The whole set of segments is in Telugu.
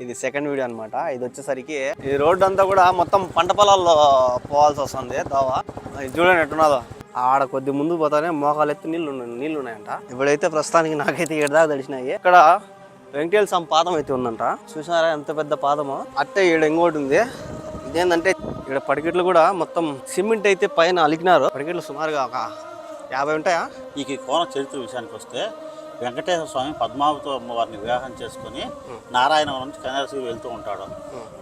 ఇది సెకండ్ వీడియో అనమాట ఇది వచ్చేసరికి ఈ రోడ్డు అంతా కూడా మొత్తం పంట పొలాల్లో పోవాల్సి వస్తుంది దావా. ఇది చూడండి ఎట్టున్నదో. ఆడ కొద్ది ముందు పోతానే మోకాలు ఎత్తి నీళ్ళు ఉన్నాయి- నీళ్ళు ఉన్నాయంట. ఇప్పుడైతే ప్రస్తుతానికి నాకైతే దాకా తెలిసినాయి ఇక్కడ వెంకటేశ్వర స్వామి పాదం అయితే ఉందంట. చూసారా ఎంత పెద్ద పాదమో? అట్టే ఈడ ఇంకోటి ఉంది. ఇదేంటంటే ఇక్కడ పడికెట్లు కూడా మొత్తం సిమెంట్ అయితే పైన అలికినారు. పడికెట్లు సుమారుగా ఒక యాభై ఉంటాయా? ఈ కోన చరిత్ర విషయానికి వస్తే వెంకటేశ్వర స్వామి పద్మావతి అమ్మవారిని వివాహం చేసుకుని నారాయణవరం నుంచి కన్యాశ్రీ వెళ్తూ ఉంటాడు.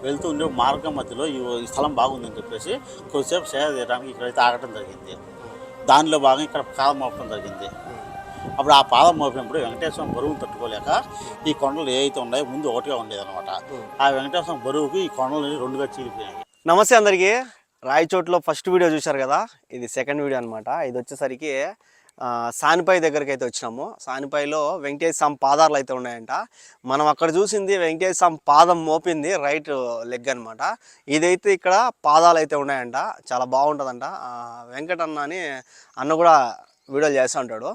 వెళ్తూ ఉండే మార్గం మధ్యలో ఈ స్థలం బాగుందని చెప్పేసి కొద్దిసేపు సేవ తీయడానికి ఇక్కడైతే ఆగటం జరిగింది. దానిలో భాగం ఇక్కడ పాదం మోపడం జరిగింది. అప్పుడు ఆ పాదం మోపినప్పుడు వెంకటేశ్వర బరువును తట్టుకోలేక ఈ కొండలు ఏ అయితే ఉన్నాయో ముందు ఒకటిగా ఉండేది అనమాట ఆ వెంకటేశ్వరం బరువుకు ఈ కొండలు రెండుగా చీలిపోయాయి నమస్తే అందరికీ. రాయచోట్లో ఫస్ట్ వీడియో చూశారు కదా? ఇది సెకండ్ వీడియో అనమాట ఇది వచ్చేసరికి సానిపాయి దగ్గరికి అయితే వచ్చినాము. సానిపాయిలో వెంకటేశ్వర స్వామి పాదాలు అయితే ఉన్నాయంట. మనం అక్కడ చూసింది వెంకటేశ్వర స్వామి పాదం మోపింది రైట్ లెగ్ అనమాట ఇదైతే ఇక్కడ పాదాలు అయితే ఉన్నాయంట. చాలా బాగుంటుందంట. ఆ, వెంకట అన్న అని అన్న కూడా వీడియోలు చేస్తూ ఉంటాడు.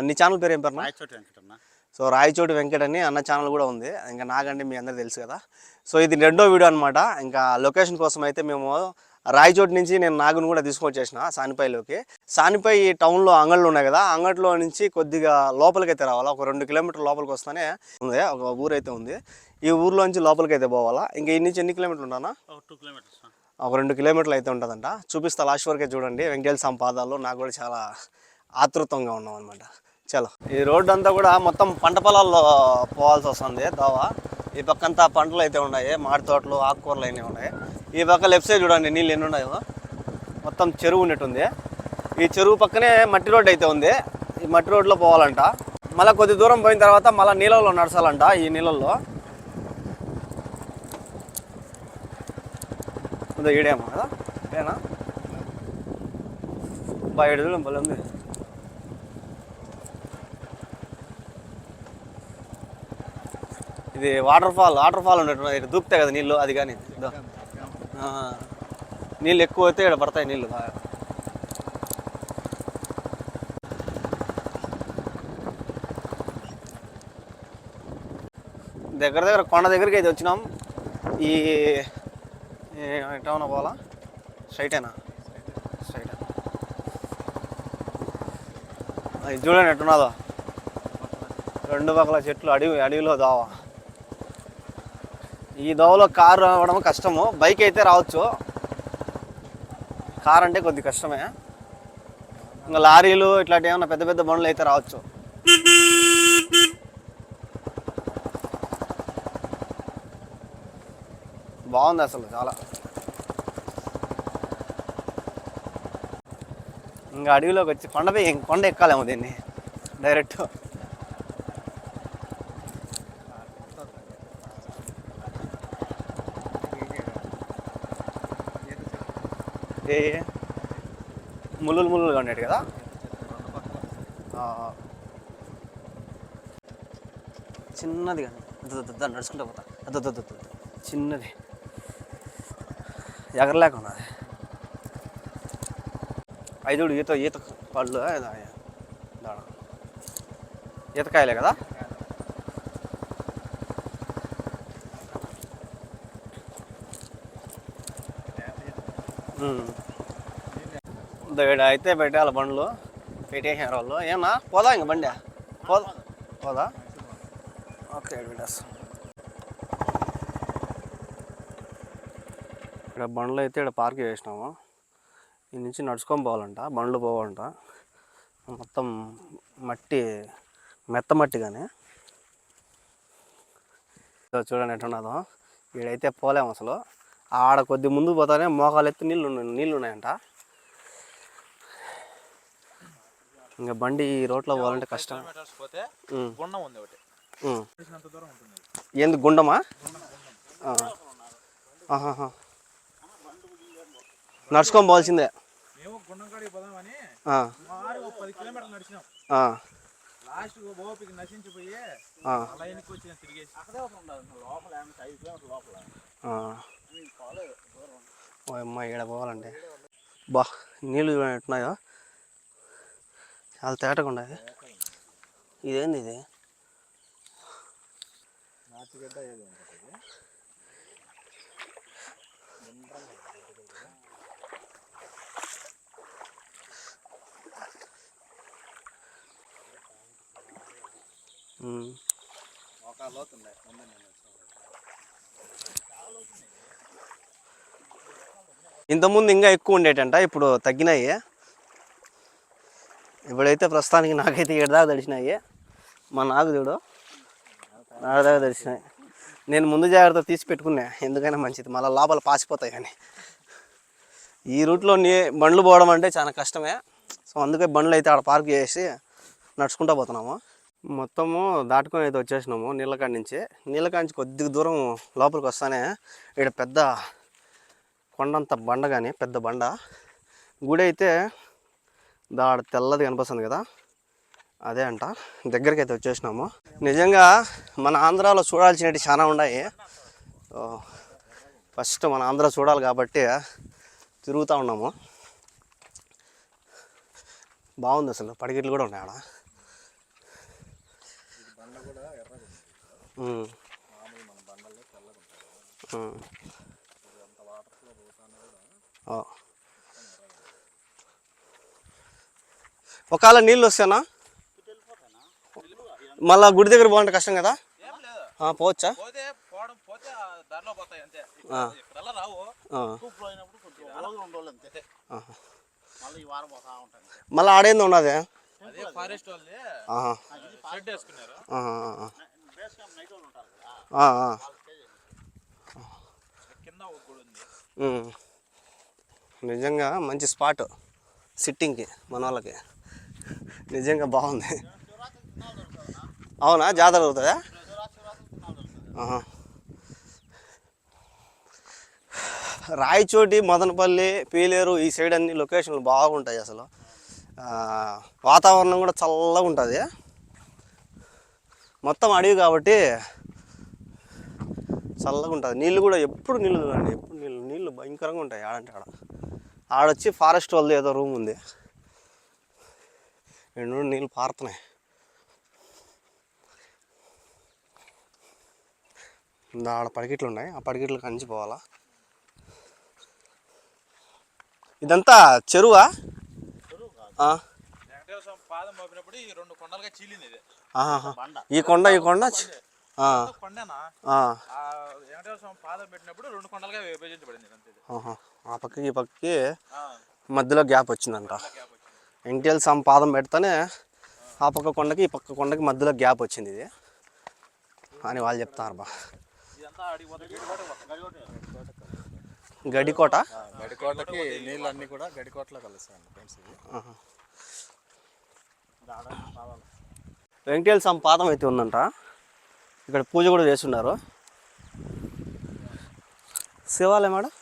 నీ ఛానల్ పేరు ఏం పేరు వెంకటన్న. సో రాయచోటి వెంకట్ అని అన్న ఛానల్ కూడా ఉంది. ఇంకా నాకంటే మీ అందరికి తెలుసు కదా. సో ఇది రెండో వీడియో అనమాట ఇంకా లొకేషన్ కోసం అయితే మేము రాయచోటి నుంచి నేను నాగుని కూడా తీసుకొచ్చేసిన సానిపాయిలోకి సానిపై టౌన్లో అంగళ్ళు ఉన్నాయి కదా అంగట్లో నుంచి కొద్దిగా లోపలికి అయితే రావాలా? ఒక రెండు కిలోమీటర్ లోపలికి వస్తానే ఉంది ఒక ఊరు అయితే ఉంది. ఈ ఊర్లో నుంచి లోపలికి అయితే పోవాలా? ఇంకా ఈ నుంచి ఎన్ని కిలోమీటర్లు ఉంటానా టూ కిలోమీటర్స్ ఒక రెండు కిలోమీటర్లు అయితే ఉంటుందంట. చూపిస్తా లాస్ట్ వరకే చూడండి. వెంకటేశ్వర స్వామి పాదాల్లో నాకు కూడా చాలా ఆతృతంగా ఉన్నాం అనమాట చలో. ఈ రోడ్డు అంతా కూడా మొత్తం పంట పొలాల్లో పోవాల్సి వస్తుంది దోవ. ఈ పక్కంతా పంటలు అయితే ఉన్నాయి. మాడి తోటలు ఆకుకూరలు అయినవి ఉన్నాయి. ఈ పక్క లెఫ్ట్ సైడ్ చూడండి నీళ్ళు ఎన్ని ఉన్నాయో. మొత్తం చెరువు ఉన్నట్టుంది. ఈ చెరువు పక్కనే మట్టి రోడ్డు అయితే ఉంది. ఈ మట్టి రోడ్లో పోవాలంట. మళ్ళీ కొద్ది దూరం పోయిన తర్వాత మళ్ళీ నీళ్ళల్లో నడచాలంట ఈ నీళ్ళల్లో. ఉందో ఈడేమో కదా? ఏనా? బా ఏడు భలే ఉంది. ఇది వాటర్ ఫాల్ వాటర్ ఫాల్ ఉన్నట్టు ఇటు కదా నీళ్ళు అది కానీ. నీళ్ళు ఎక్కువ అయితే ఇక్కడ పడతాయి నీళ్ళు బాగా. దగ్గర దగ్గర కొండ దగ్గరికి అయితే వచ్చినాం. ఈ ఎటవునా పోవాలా? స్ట్రైటేనా? స్ట్రైటేనా? అది చూడండి ఎట్టున్నదో రెండు పక్కల చెట్లు అడవి అడవిలో దావా. ఈ దోవలో కారు రావడం కష్టము. బైక్ అయితే రావచ్చు. కార్ అంటే కొద్ది కష్టమే. ఇంకా లారీలు ఇట్లాంటి ఏమైనా పెద్ద పెద్ద బండ్లు అయితే రావచ్చు. బాగుంది అసలు చాలా. ఇంకా అడవిలోకి వచ్చి కొండపై కొండ ఎక్కాలేమో దీన్ని. డైరెక్ట్ ఏ ముళ్ళులు ముళ్ళులుగా ఉండేది కదా? చిన్నది కానీ. అద్ద నడుచుకుంటూ పోతా. అద్ద చిన్నది. ఎగరలేక ఉన్నది ఐదుడు ఈత ఈత పళ్ళు దాడ. ఈతకాయలే కదా? ఉమ్. ఇదో ఈడ అయితే పెట్టాలి బండ్లు. పెట్టేసారు వాళ్ళు ఏమన్నా పోదా ఇంక బండి? పోదా పోదా? ఓకే ఈడ పెట్టేస్తాం ఇక్కడ బండ్లు అయితే ఇక్కడ పార్క్ చేసినాము. ఈ నుంచి నడుచుకొని పోవాలంట. బండ్లు పోవాలంట. మొత్తం మట్టి మెత్త మట్టి కానీ ఇదో చూడండి ఎట్టున్నదో ఈడైతే పోలేము అసలు. ఆడ కొద్ది ముందు పోతానే మోకాలు ఎత్తి నీళ్ళు ఉన్నాయి- నీళ్ళు ఉన్నాయంట. ఇంకా బండి ఈ రోడ్లో పోవాలంటే కష్టం. పోతే గుండం ఉంది ఒకటి. ఏంది గుండమా. నడుచుకొని పోవాల్సిందే. ఓ అమ్మ పోవాలంటే. బా నీళ్ళు ఎట్టున్నాయో చాలా తేటకుండా ఇదేంది ఇది? ఇంతకుముందు ఇంకా ఎక్కువ ఉండేటంట ఇప్పుడు తగ్గినాయి. ఇప్పుడైతే ప్రస్తుతానికి నాకైతే ఏడు దాకా తడిచినాయి మా నాకు చూడు. నాలుగు దాకా తడిచినాయి నేను ముందు జాగ్రత్త తీసి పెట్టుకున్నా. ఎందుకైనా మంచిది. మళ్ళీ లోపల పాసిపోతాయి కానీ. ఈ రూట్లో నీ బండ్లు పోవడం అంటే చాలా కష్టమే. సో అందుకే బండ్లు అయితే ఆడ పార్క్ చేసి నడుచుకుంటూ పోతున్నాము. మొత్తము దాటుకొని అయితే వచ్చేసినాము నీళ్ళకాడి నుంచి. నీళ్ళకాడి నుంచి కొద్దిగా దూరం లోపలికి వస్తానే ఇక్కడ పెద్ద కొండంత బండ కానీ పెద్ద బండ. గుడి అయితే దాడ తెల్లది కనిపిస్తుంది కదా. అదే అంట. దగ్గరికి అయితే వచ్చేసినాము. నిజంగా మన ఆంధ్రాలో చూడాల్సినవి చాలా ఉన్నాయి. ఫస్ట్ మన ఆంధ్ర చూడాలి కాబట్టి తిరుగుతూ ఉన్నాము. బాగుంది అసలు. పడిగిట్లు కూడా ఉన్నాయి ఆడ. ఓ. ఒకవేళ నీళ్ళు వస్తేనా మళ్ళా గుడి దగ్గర పోవాలంటే కష్టం కదా? పోవచ్చా? మళ్ళీ ఈ వారం ఆడేంది నిజంగా మంచి స్పాట్. సిట్టింగ్కి మన వాళ్ళకి. నిజంగా బాగుంది. అవునా? జాతర అవుతుందా? రాయచోటి మదనపల్లి పీలేరు ఈ సైడ్ అన్ని లొకేషన్లు బాగుంటాయి అసలు. వాతావరణం కూడా చల్లగా ఉంటుంది. మొత్తం అడవి కాబట్టి చల్లగా ఉంటుంది. నీళ్ళు కూడా ఎప్పుడు నీళ్ళు చూడండి ఎప్పుడు నీళ్ళు నీళ్ళు భయంకరంగా ఉంటాయి ఆడంటే ఆడ. ఆడొచ్చి ఫారెస్ట్ వాళ్ళది ఏదో రూమ్ ఉంది. రెండు నీళ్ళు పారుతున్నాయి. ఆడ పడికిట్లు ఉన్నాయి. ఆ పడికిట్లు కంచి పోవాలా? ఇదంతా చెరువా? ఈ రెండు కొండలుగా చీలింది ఇది ఆహాహా. బండ ఈ కొండ ఈ కొండ ఆ, పక్కకి ఈ పక్కకి మధ్యలో గ్యాప్ వచ్చిందంట. వెంకటేశ్వర స్వామి పాదం పెడితేనే ఆ పక్క కొండకి ఈ పక్క కొండకి మధ్యలో గ్యాప్ వచ్చింది ఇది. అని వాళ్ళు చెప్తారు బా. గడికోట? గడికోటకి నీళ్ళు అన్ని కూడా గడికోటలో కలుస్తాయండి ఫ్రెండ్స్ వెంకటేశ్వర స్వామి పాదం అయితే ఉందంట. ఇక్కడ పూజ కూడా చేస్తున్నారు. శివాలయం మేడం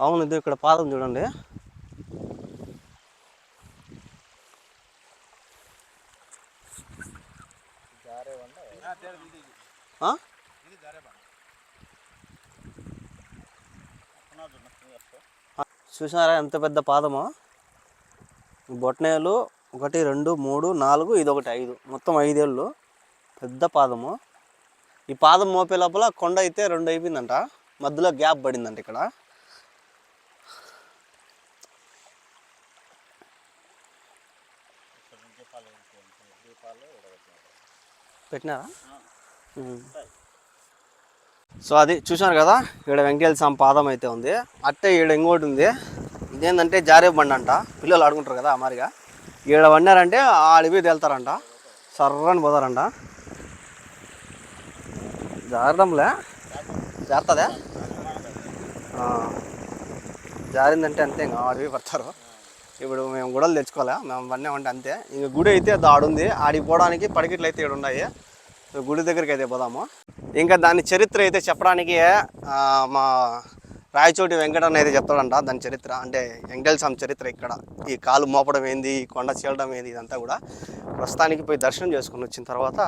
అవును ఇది ఇక్కడ పాదం చూడండి ఆ, తేరు ఇది, ఇది. ఆ? ఇది జారే బండ. పునాది ఉన్న clears. చూసినారా ఎంత పెద్ద పాదమో? బొట్నేలు ఒకటి రెండు మూడు నాలుగు ఇది ఒకటి ఐదు. మొత్తం ఐదేళ్ళు. పెద్ద పాదము. ఈ పాదం మోపే లోపల కొండ అయితే రెండు అయిపోయిందంట. మధ్యలో గ్యాప్ పడిందంట ఇక్కడ. పెట్టినారా. సో అది చూశారు కదా ఇక్కడ వెంకటేశ్వర స్వామి పాదం అయితే ఉంది. అట్టే ఈడ ఇంకోటి ఉంది. ఇదేంటంటే జారే బండి అంట. పిల్లలు ఆడుకుంటారు కదా అమారిగా ఈడ వండారంటే ఆడిపోయి తేలుతారంట సర్రని పోతారంట. జారడంలే. జారుతుందా. జారిందంటే అంతే ఇంకా ఆడిపోయి పడతారు. ఇప్పుడు మేము గుడలు తెచ్చుకోలే మేము పన్నామంటే అంతే. ఇంక గుడి అయితే అది ఆడుంది ఆడికి పోవడానికి పడికిట్లు అయితే ఇక్కడ ఉన్నాయి. గుడి దగ్గరికి అయితే పోదాము. ఇంకా దాని చరిత్ర అయితే చెప్పడానికి మా రాయచోటి వెంకటన్న అయితే చెప్తాడంట దాని చరిత్ర. అంటే వెంకటేశ్వర స్వామి చరిత్ర ఇక్కడ. ఈ కాలు మోపడం ఏంది? ఈ కొండ చీలడం ఏంది? ఇదంతా కూడా ప్రస్తుతానికి పోయి దర్శనం చేసుకుని వచ్చిన తర్వాత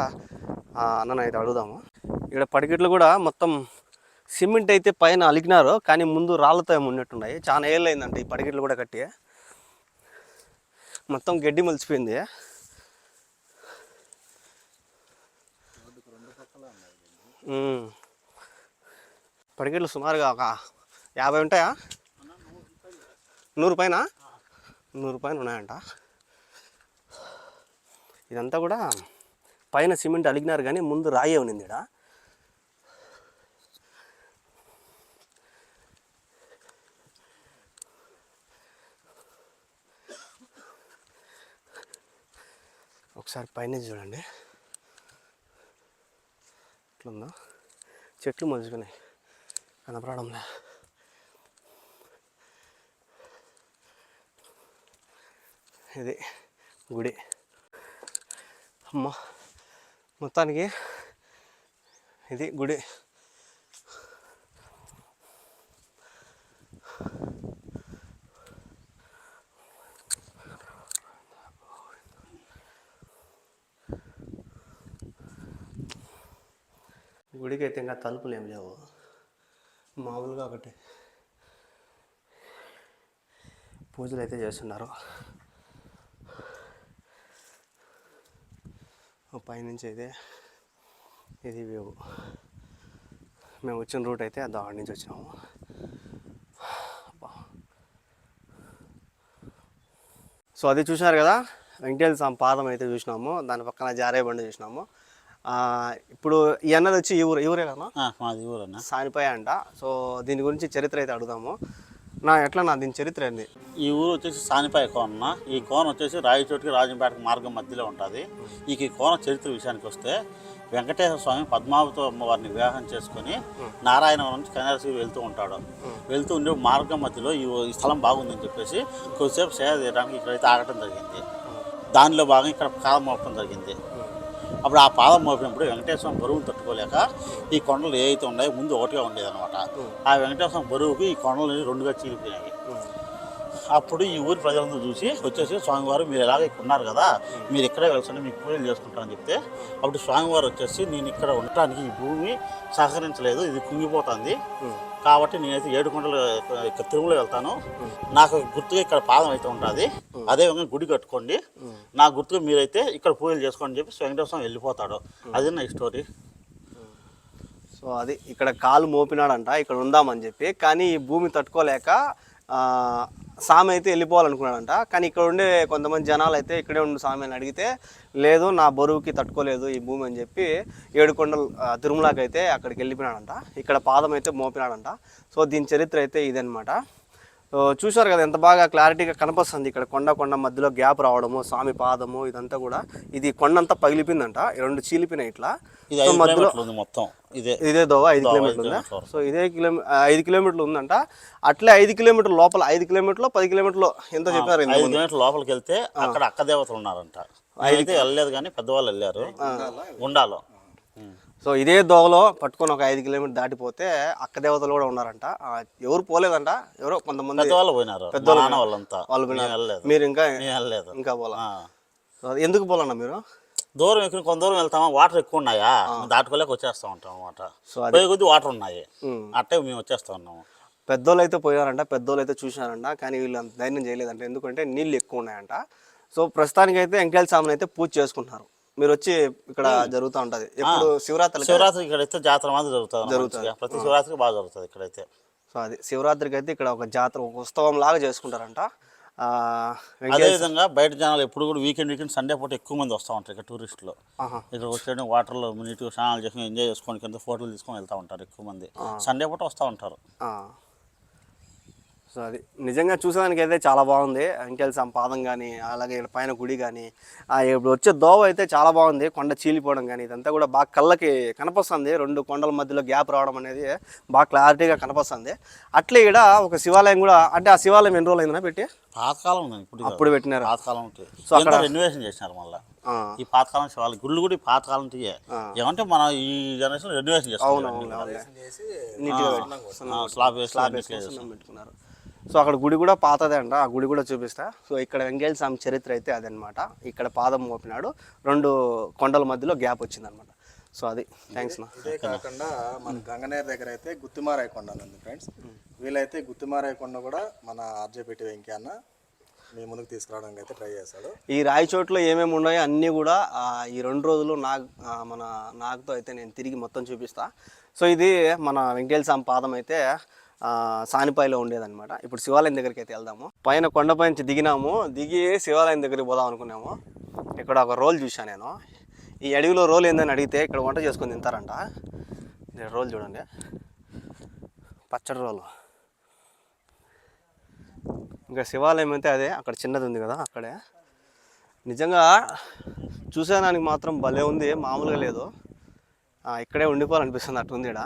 అన్నను అయితే అడుగుదాము. ఇక్కడ పడికిట్లు కూడా మొత్తం సిమెంట్ అయితే పైన అలికినారు కానీ ముందు రాళ్ళతో ఉన్నట్టున్నాయి. చాలా ఏళ్ళు అయిందంటే ఈ పడికిట్లు కూడా కట్టి. మొత్తం గడ్డి మలిచిపోయింది. పడికెట్లు సుమారుగా ఒక యాభై ఉంటాయా? నూరు పైన? నూరు పైన ఉన్నాయంట. ఇదంతా కూడా పైన సిమెంట్ అలిగినారు కానీ ముందు రాయే ఉన్నింది ఇక్కడ ఒకసారి పైన చూడండి. ఎట్లుందో? చెట్లు మలుచుకున్నాయి. కనపడడంలే. ఇది గుడి. అమ్మ! మొత్తానికి ఇది గుడి. గుడికి అయితే ఇంకా తలుపులు ఏం లేవు. మామూలుగా ఒకటి పూజలు అయితే చేస్తున్నారు పైనుంచి అయితే ఇది వ్యూ. మేము వచ్చిన రూట్ అయితే దాడి నుంచి వచ్చినాము. సో అది చూశారు కదా? వెంకటేశ్వర స్వామి పాదం అయితే చూసినాము. దాని పక్కన జారే బండి చూసినాము. ఇప్పుడు ఈ అన్నది వచ్చి ఈ ఊరు ఈ ఊరే కదా మాది ఊరన్నా. సానిపాయ అంట. సో దీని గురించి చరిత్ర అయితే అడుగుదాము. నా ఎట్లా నా దీని చరిత్ర ఏంది? ఈ ఊరు వచ్చేసి సానిపాయ కోన ఈ కోన వచ్చేసి రాయచోటికి రాజంపేటకి మార్గం మధ్యలో ఉంటుంది. ఇక ఈ కోన చరిత్ర విషయానికి వస్తే వెంకటేశ్వర స్వామి పద్మావతి అమ్మవారిని వివాహం చేసుకొని నారాయణవరం నుంచి కన్యాశ్రీ వెళ్తూ ఉంటాడు. వెళ్తూ ఉండే మార్గం మధ్యలో ఈ స్థలం బాగుందని చెప్పేసి కొద్దిసేపు సేవ చేయడానికి ఇక్కడైతే ఆగటం జరిగింది. దానిలో భాగంగా ఇక్కడ కాలం మోపడం జరిగింది. అప్పుడు ఆ పాదం మోపినప్పుడు వెంకటేశ్వరం బరువును తట్టుకోలేక ఈ కొండలు ఏవైతే ఉన్నాయో ముందు ఒకటిగా ఉండేది అనమాట ఆ వెంకటేశ్వరం బరువుకి ఈ కొండలు రెండుగా చీలిపోయినాయి. అప్పుడు ఈ ఊరి ప్రజలందరూ చూసి వచ్చేసి స్వామివారు మీరు ఎలాగ ఇక్కడ ఉన్నారు కదా మీరు ఇక్కడే వెళ్తుంటే మీకు పూజలు చేసుకుంటారని చెప్తే అప్పుడు స్వామివారు వచ్చేసి నేను ఇక్కడ ఉండటానికి ఈ భూమి సహకరించలేదు ఇది కుంగిపోతుంది. కాబట్టి నేనైతే ఏడుకొండలు ఇక్కడ తిరుమల వెళ్తాను. నాకు గుర్తుగా ఇక్కడ పాదం అయితే ఉంటుంది అదేవిధంగా గుడి కట్టుకోండి. నా గుర్తుగా మీరైతే ఇక్కడ పూజలు చేసుకోండి అని చెప్పి వెంకటేశ్వర స్వామి వెళ్ళిపోతాడు. అది నా స్టోరీ సో అది ఇక్కడ కాలు మోపినాడంట. ఇక్కడ ఉందామని చెప్పి. కానీ ఈ భూమి తట్టుకోలేక సామె అయితే వెళ్ళిపోవాలనుకున్నాడంట. కానీ ఇక్కడ ఉండే కొంతమంది జనాలు అయితే ఇక్కడే ఉండి సామె అని అడిగితే లేదు నా బరువుకి తట్టుకోలేదు ఈ భూమి అని చెప్పి ఏడుకొండలు తిరుమలకి అయితే అక్కడికి వెళ్ళిపోయినాడంట. ఇక్కడ పాదం అయితే మోపినాడంట. సో దీని చరిత్ర అయితే ఇదనమాట సో చూశారు కదా ఎంత బాగా క్లారిటీగా కనిపిస్తుంది ఇక్కడ కొండ కొండ మధ్యలో గ్యాప్ రావడము స్వామి పాదము ఇదంతా కూడా. ఇది కొండంతా పగిలిపోయిందంట రెండు చీలిపోయినాయి ఇట్లా. మధ్యలో మొత్తం. ఇదే ఇదే దోవ ఐదు కిలోమీటర్లు ఉందా. సో ఇదే కిలోమీ ఐదు కిలోమీటర్లు ఉందంట. అట్లే ఐదు కిలోమీటర్ల లోపల ఐదు కిలోమీటర్లు పది కిలోమీటర్లు ఎంత చెప్పారు ఐదు లోపలికి వెళ్తే అక్కడ అక్క దేవతలు ఉన్నారంట. అయితే వెళ్ళలేదు కానీ పెద్దవాళ్ళు వెళ్ళారు. గుండాలో. సో ఇదే దోవలో పట్టుకొని ఒక ఐదు కిలోమీటర్ దాటిపోతే అక్క దేవతలు కూడా ఉన్నారంట. ఎవరు పోలేదంట. ఎవరో కొంతమంది పెద్దవాళ్ళు పోయినారు. పెద్దవాళ్ళు వాళ్ళంతా. వాళ్ళు మీరు ఇంకా వెళ్ళలేదు. ఇంకా పోలా? ఆ. సో అది ఎందుకు పోలన్నా మీరు? దూరం ఎక్కువ కొంత దూరం వెళ్తామా? వాటర్ ఎక్కువ ఉన్నాయా? దాటుకోలేక వచ్చేస్తా ఉంటాం అనమాట సో అది పోయే కొద్ది వాటర్ ఉన్నాయి. అట్టే మేము వచ్చేస్తా ఉన్నాము. పెద్దోళ్ళు అయితే పోయారంట పెద్దోళ్ళు అయితే చూసినారంట కానీ వీళ్ళు అంత ధైర్యం చేయలేదంట. ఎందుకంటే నీళ్ళు ఎక్కువ ఉన్నాయంట. సో ప్రస్తుతానికి అయితే ఎంకెల్ స్వామిని అయితే పూజ చేసుకుంటున్నారు. మీరు వచ్చి ఇక్కడ జరుగుతూ ఉంటది. ఎప్పుడు శివరాత్రి శివరాత్రి ఇక్కడైతే జాతర మాత్రం జరుగుతుంది. మంచిగా. ప్రతి శివరాత్రికి బాగా జరుగుతుంది ఇక్కడైతే. సో అది శివరాత్రికి అయితే ఇక్కడ ఒక జాతర ఒక ఉత్సవం లాగా చేసుకుంటారంట. ఆ, వెంకటే- అదే విధంగా బయట జనాలు ఎప్పుడు కూడా వీకెండ్ వీకెండ్ సండే పూట ఎక్కువ మంది వస్తూ ఉంటారు ఇక్కడ టూరిస్టులు. ఇక్కడ వచ్చేయడం వాటర్లో నీట్గా స్నానాలు చేసుకుని ఎంజాయ్ చేసుకొని కింద ఫోటోలు తీసుకొని వెళ్తూ ఉంటారు ఎక్కువ మంది. సండే పూట వస్తూ ఉంటారు. సో అది నిజంగా చూసేదానికి అయితే చాలా బాగుంది. అంకెల్ స్వామి పాదం కానీ అలాగే పైన గుడి కానీ ఇప్పుడు వచ్చే దోవ అయితే చాలా బాగుంది. కొండ చీలిపోవడం కానీ ఇదంతా కూడా బాగా కళ్ళకి కనపస్తుంది. రెండు కొండల మధ్యలో గ్యాప్ రావడం అనేది బాగా క్లారిటీగా కనపస్తుంది. అట్లే ఇక్కడ ఒక శివాలయం కూడా అంటే ఆ శివాలయం ఎన్ని రోజులు అయిందా పెట్టి? పాతకాలం ఇప్పుడు. అప్పుడు పెట్టినారు. పాతకాలం సో అక్కడ- రెన్యువేషన్ చేసినారు మళ్ళీ. ఈ పాతకాలం శివాలయం గుళ్ళు కూడా ఈ పాతకాలం తీయే ఏమంటే మనం ఈ జనరేషన్ రెన్యువేషన్ చేస్తాం స్లాబ్ స్లాబ్ పెట్టుకున్నారు. సో అక్కడ గుడి కూడా పాతదే అంట. ఆ గుడి కూడా చూపిస్తా. సో ఇక్కడ వెంగేల్ స్వామి చరిత్ర అయితే అదనమాట ఇక్కడ పాదం మోపినాడు. రెండు కొండల మధ్యలో గ్యాప్ వచ్చిందనమాట సో అది. థ్యాంక్స్ నా ఇదే కాకుండా మన గంగనేర్ దగ్గర అయితే గుత్తిమారాయ కొండ ఉంది ఫ్రెండ్స్ వీలైతే గుత్తిమారాయ కొండ కూడా మన ఆర్జేపేట వెంకయ్య అన్న మీ ముందుకు తీసుకురావడానికి అయితే ట్రై చేశాడు. ఈ రాయి చోట్లో ఏమేమి ఉన్నాయో అన్నీ కూడా ఈ రెండు రోజులు నాగ్ మన నాగ్తో అయితే నేను తిరిగి మొత్తం చూపిస్తా. సో ఇది మన వెంకటేశ్వర స్వామి పాదం అయితే సానిపాయిలో ఉండేదన్నమాట. ఇప్పుడు శివాలయం దగ్గరికి అయితే వెళ్దాము. పైన కొండపై నుంచి దిగినాము. దిగి శివాలయం దగ్గరికి పోదాం అనుకున్నాము. ఇక్కడ ఒక రోల్ చూశాను నేను. ఈ అడవిలో రోల్ ఏందని అడిగితే ఇక్కడ వంట చేసుకొని తింటారంట. రోల్ చూడండి. పచ్చడి రోలు. ఇంకా శివాలయం అయితే అదే. అక్కడ చిన్నది ఉంది కదా అక్కడే. నిజంగా చూసేదానికి మాత్రం భలే ఉంది. మామూలుగా లేదు. ఇక్కడే ఉండిపోవాలనిపిస్తుంది అట్టుంది ఇక్కడ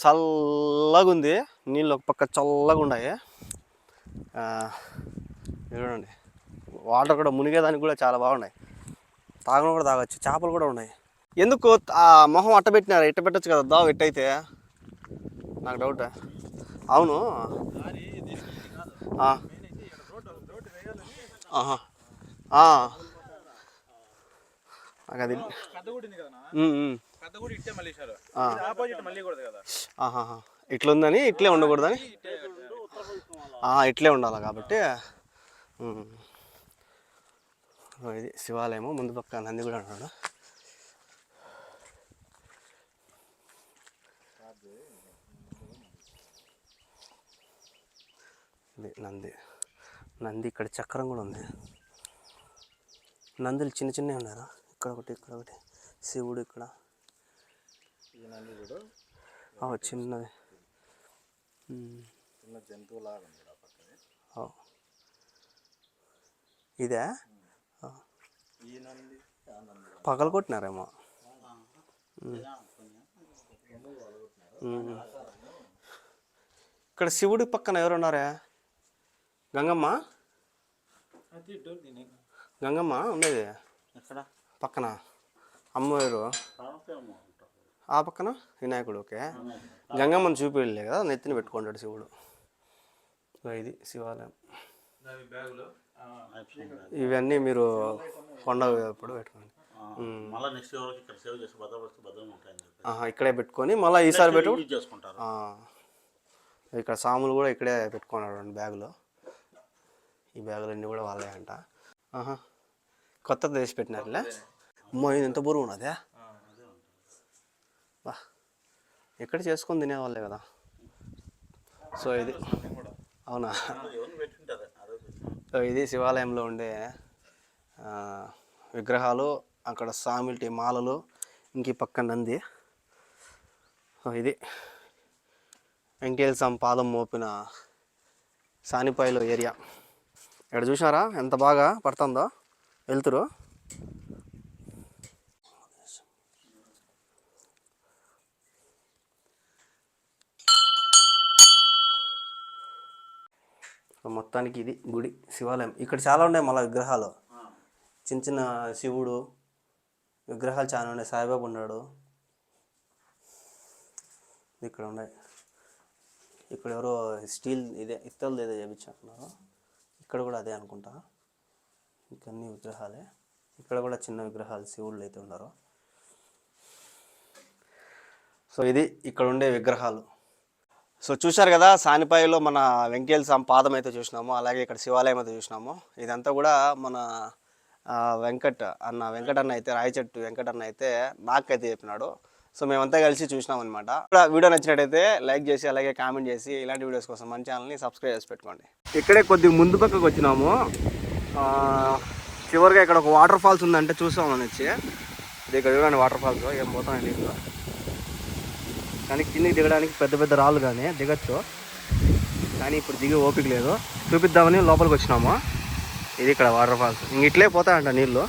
చల్లగా ఉంది నీళ్ళు ఒక పక్క చల్లగా ఉన్నాయి చూడండి. వాటర్ కూడా మునిగేదానికి కూడా చాలా బాగున్నాయి. తాగడం కూడా తాగొచ్చు. చేపలు కూడా ఉన్నాయి. ఎందుకు ఆ మొహం అట్ట పెట్టినారు? ఇట్ట పెట్టచ్చు కదా? దావ ఎట్టయితే నాకు డౌట్. అవును. నాకు అది ఇట్లుందని ఇట్లే ఉండకూడదని? ఇట్లే ఉండాలి కాబట్టి. ఇది శివాలయము ముందు పక్క నంది కూడా ఉన్నాడు ఇది నంది. నంది ఇక్కడ చక్రం కూడా ఉంది. నందులు చిన్న చిన్నవి ఉన్నారా? ఇక్కడ ఒకటి ఇక్కడ ఒకటి. శివుడు ఇక్కడ. చిన్నది. చిన్న జంతువులాగా. ఇదే? ఈ నంది ఆ నంది పగల కొట్టినారేమో. ఇక్కడ శివుడి పక్కన ఎవరు ఉన్నారే గంగమ్మ గంగమ్మ ఉండేది? ఎక్కడ? పక్కన. అమ్మవారు. ఆ పక్కన వినాయకుడు ఓకే. గంగమ్మని చూపిలే కదా నెత్తిని పెట్టుకుంటాడు శివుడు. సో ఇది శివాలయం. బ్యాగులు ఇవన్నీ మీరు కొండ ఎప్పుడు పెట్టుకోండి. మళ్ళీ నెక్స్ట్ ఎవరికి ఇక్కడ పెట్టుకొని మళ్ళీ ఈసారి పెట్టు. యూజ్ చేసుకుంటారు. ఆ, ఇక్కడ సాములు కూడా ఇక్కడే పెట్టుకున్నాడు రెండు బ్యాగులు. ఈ బ్యాగులన్నీ కూడా వాళ్ళే అంట. కొత్తది వేసి పెట్టినారులే. అమ్మో ఇది ఎంత బరువు ఉన్నదే బా ఎక్కడ చేసుకొని తినేవాళ్ళే కదా. సో ఇది అవునా? సో ఇది శివాలయంలో ఉండే విగ్రహాలు అక్కడ సామిల్టి మాలలు ఇంక ఈ పక్క నంది. సో ఇది వెంకటేశ్వర స్వామి పాదం మోపిన సానిపాయిలో ఏరియా. ఇక్కడ చూసారా ఎంత బాగా పడుతుందో వెళ్తురు సో మొత్తానికి ఇది గుడి శివాలయం. ఇక్కడ చాలా ఉన్నాయి మళ్ళీ విగ్రహాలు. చిన్న చిన్న శివుడు విగ్రహాలు చాలా ఉన్నాయి. సాయిబాబు ఉన్నాడు. ఇక్కడ ఉన్నాయి. ఇక్కడ ఎవరో స్టీల్ ఇదే ఇత్తలు ఏదో చేపించుకున్నారు ఇక్కడ కూడా అదే అనుకుంటా. ఇంకా అన్ని విగ్రహాలే. ఇక్కడ కూడా చిన్న విగ్రహాలు శివుళ్ళు అయితే ఉన్నారు. సో ఇది ఇక్కడ ఉండే విగ్రహాలు. సో చూశారు కదా సానిపాయిలో మన వెంకయ్య స్వామి పాదం అయితే చూసినాము అలాగే ఇక్కడ శివాలయం అయితే చూసినాము. ఇదంతా కూడా మన వెంకట్ అన్న వెంకట్ అన్న అయితే రాయచెట్టు వెంకట్ అన్న అయితే నాకైతే చెప్పినాడు. సో మేమంతా కలిసి చూసినాం అనమాట వీడియో నచ్చినట్టయితే లైక్ చేసి అలాగే కామెంట్ చేసి ఇలాంటి వీడియోస్ కోసం మన ఛానల్ని సబ్స్క్రైబ్ చేసి పెట్టుకోండి. ఇక్కడే కొద్దిగా ముందు పక్కకు వచ్చినాము. చివరిగా ఇక్కడ ఒక వాటర్ ఫాల్స్ ఉందంటే చూసామని వచ్చి ఇది ఇక్కడ చూడండి వాటర్ ఫాల్స్ ఏం పోతాం నీళ్ళు కానీ కిందికి దిగడానికి పెద్ద పెద్ద రాళ్ళు కానీ దిగచ్చు. కానీ ఇప్పుడు దిగే ఓపిక లేదు. చూపిద్దామని లోపలికి వచ్చినాము. ఇది ఇక్కడ వాటర్ ఫాల్స్. ఇంక ఇట్లే పోతాయంట నీళ్ళు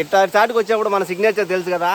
ఇట్లా చాటుకు వచ్చినప్పుడు మన సిగ్నేచర్ తెలుసు కదా?